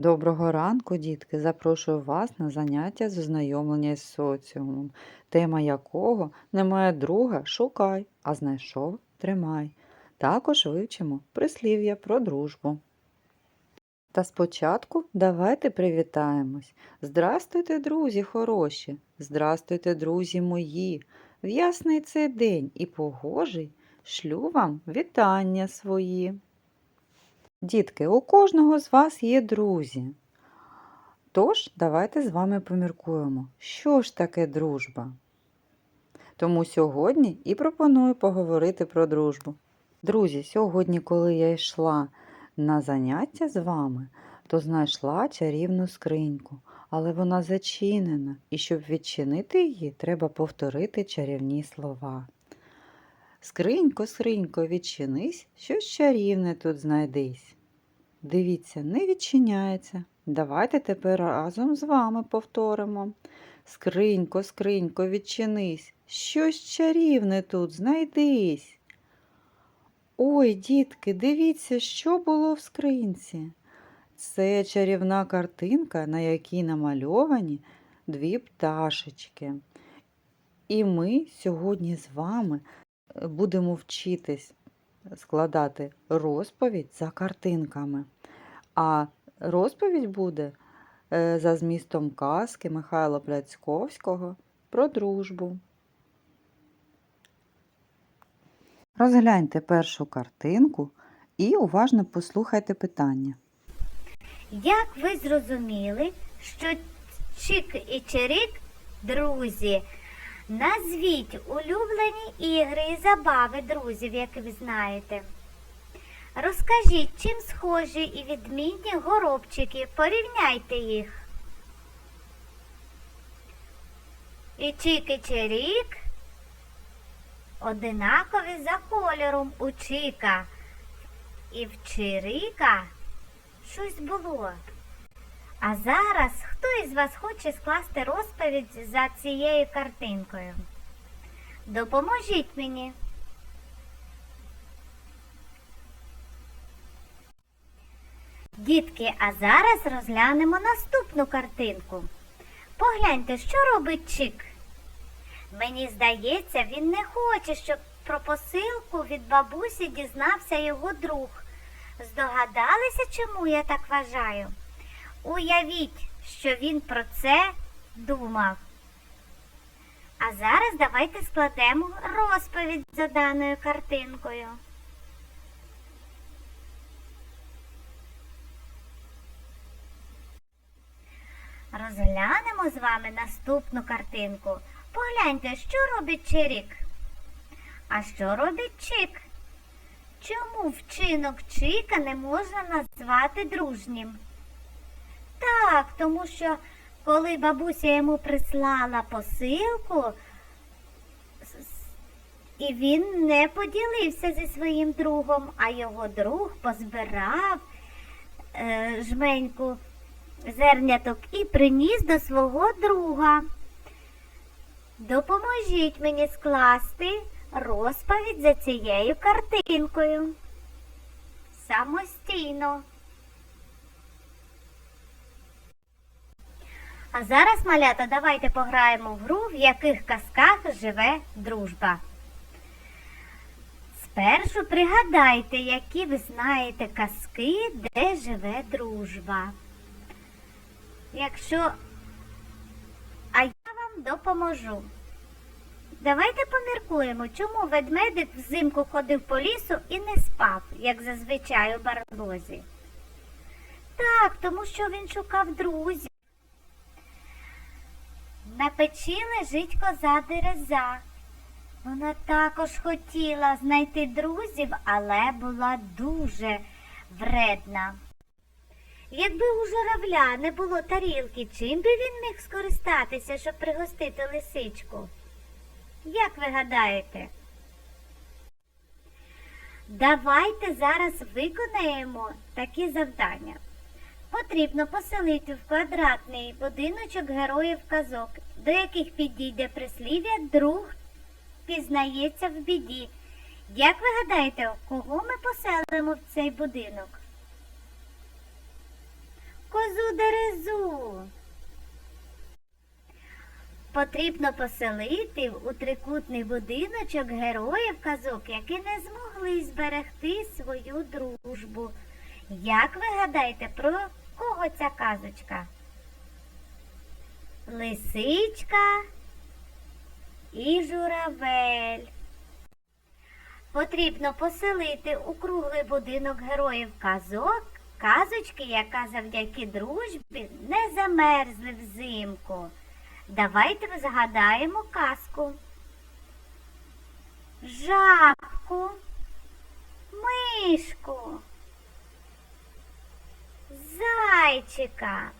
Доброго ранку, дітки! Запрошую вас на заняття з ознайомлення з соціумом, тема якого немає друга шукай, а знайшов тримай. Також вивчимо прислів'я про дружбу. Та спочатку давайте привітаємось. Здрастуйте, друзі хороші! Здрастуйте, друзі мої! В ясний цей день і погожий шлю вам вітання свої. Дітки, у кожного з вас є друзі. Тож, давайте з вами поміркуємо, що ж таке дружба. Тому сьогодні і пропоную поговорити про дружбу. Друзі, сьогодні, коли я йшла на заняття з вами, то знайшла чарівну скриньку, але вона зачинена, і щоб відчинити її, треба повторити чарівні слова. Скринько, скринько, відчинись, щось чарівне тут знайдись. Дивіться, не відчиняється. Давайте тепер разом з вами повторимо. Скринько, скринько, відчинись, щось чарівне тут знайдись. Ой, дітки, дивіться, що було в скринці. Це чарівна картинка, на якій намальовані дві пташечки. І ми сьогодні з вами будемо вчитись складати розповідь за картинками. А розповідь буде е, за змістом казки Михайла Пляцьковського про дружбу. Розгляньте першу картинку і уважно послухайте питання. Як ви зрозуміли, що Чик і Чирик друзі? Назвіть улюблені ігри і забави друзів, які ви знаєте. Розкажіть, чим схожі і відмінні горобчики, порівняйте їх. І Чик і Чирик одинакові за кольором у Чика. І в Чирика щось було. А зараз хто із вас хоче скласти розповідь за цією картинкою? Допоможіть мені. Дітки, а зараз розглянемо наступну картинку. Погляньте, що робить Чик. Мені здається, він не хоче, щоб про посилку від бабусі дізнався його друг. Здогадалися, чому я так вважаю? Уявіть, що він про це думав. А зараз давайте складемо розповідь за даною картинкою. Розглянемо з вами наступну картинку. Погляньте, що робить Чирік. А що робить Чик? Чому вчинок Чика не можна назвати дружнім? Так, тому що коли бабуся йому прислала посилку, і він не поділився зі своїм другом, а його друг позбирав е, жменьку зерняток і приніс до свого друга. Допоможіть мені скласти розповідь за цією картинкою. Самостійно. А зараз, малята, давайте пограємо в гру, в яких казках живе дружба. Спершу пригадайте, які ви знаєте казки, де живе дружба. Якщо. А я вам допоможу. Давайте поміркуємо, чому ведмедик взимку ходив по лісу і не спав, як зазвичай у барлозі. Так, тому що він шукав друзів. На печі лежить коза дереза. Вона також хотіла знайти друзів, але була дуже вредна. Якби у журавля не було тарілки, чим би він міг скористатися, щоб пригостити лисичку? Як ви гадаєте? Давайте зараз виконаємо такі завдання. Потрібно поселити в квадратний будиночок героїв казок, до яких підійде прислів'я друг пізнається в біді. Як ви гадаєте, кого ми поселимо в цей будинок? козу дерезу. Потрібно поселити у трикутний будиночок героїв казок, які не змогли зберегти свою дружбу. Як ви гадаєте, про кого ця казочка? Лисичка і журавель. Потрібно поселити у круглий будинок героїв казок казочки, яка завдяки дружбі не замерзли взимку. Давайте згадаємо казку. Жабку, мишку, зайчика,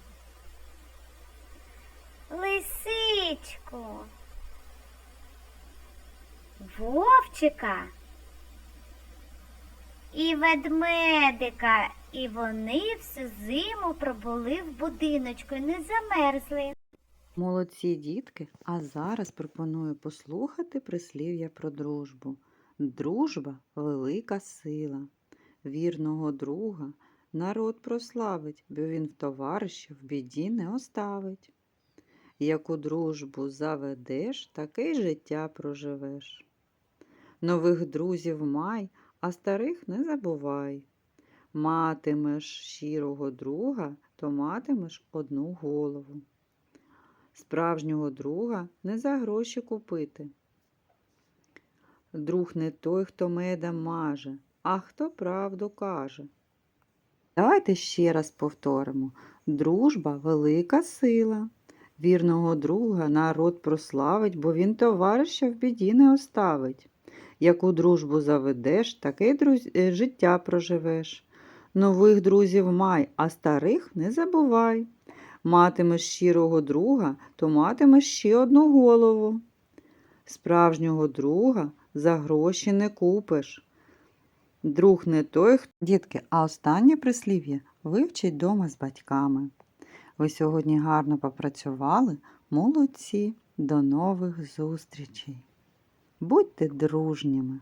лисичку, вовчика і ведмедика. І вони всю зиму пробули в будиночку і не замерзли. Молодці дітки, а зараз пропоную послухати прислів'я про дружбу. Дружба велика сила. Вірного друга народ прославить, бо він в товариша в біді не оставить. Яку дружбу заведеш, таке життя проживеш. Нових друзів май, а старих не забувай. Матимеш щирого друга, то матимеш одну голову. Справжнього друга не за гроші купити. Друг не той, хто медом маже, а хто правду каже. Давайте ще раз повторимо. Дружба велика сила. Вірного друга народ прославить, бо він товариша в біді не оставить. Яку дружбу заведеш, таке друз... е, життя проживеш. Нових друзів май, а старих не забувай. Матимеш щирого друга, то матимеш ще одну голову. Справжнього друга за гроші не купиш. Друг не той, хто. Дітки, а останнє прислів'я вивчить дома з батьками. Ви сьогодні гарно попрацювали, молодці. До нових зустрічей. Будьте дружніми.